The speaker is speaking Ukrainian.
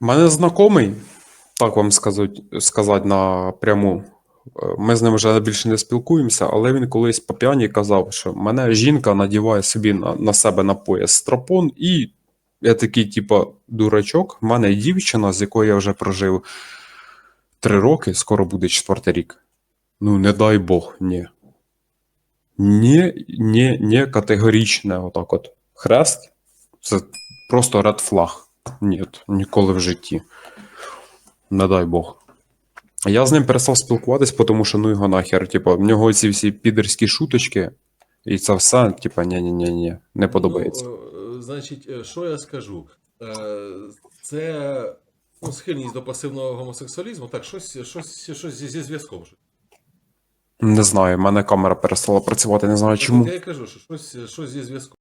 Мене знайомий, так вам сказати, сказати напряму. е, Ми з ним вже більше не спілкуємося, але він колись по п'яні казав, що мене жінка надіває собі на, на себе на пояс стропон, і я такий, типа, дурачок. В мене дівчина, з якою я вже прожив три роки, скоро буде четвертий рік. Ну, не дай Бог, ні. Ні, ні, ні, категорічне, отак от. Хрест це просто ред флаг. Ні, ніколи в житті. Не дай Бог. Я з ним перестав спілкуватись, тому що ну його нахер. Типа, в нього ці всі підерські шуточки, і це все, типа, ні-ні-ні, не подобається. Ну, значить, е, що я скажу? Е, Це ну, схильність до пасивного гомосексуалізму, так, щось, щось, щось зі, зв'язком. Не знаю, в мене камера перестала працювати, не знаю чому. Я і кажу, що щось, щось зі зв'язком.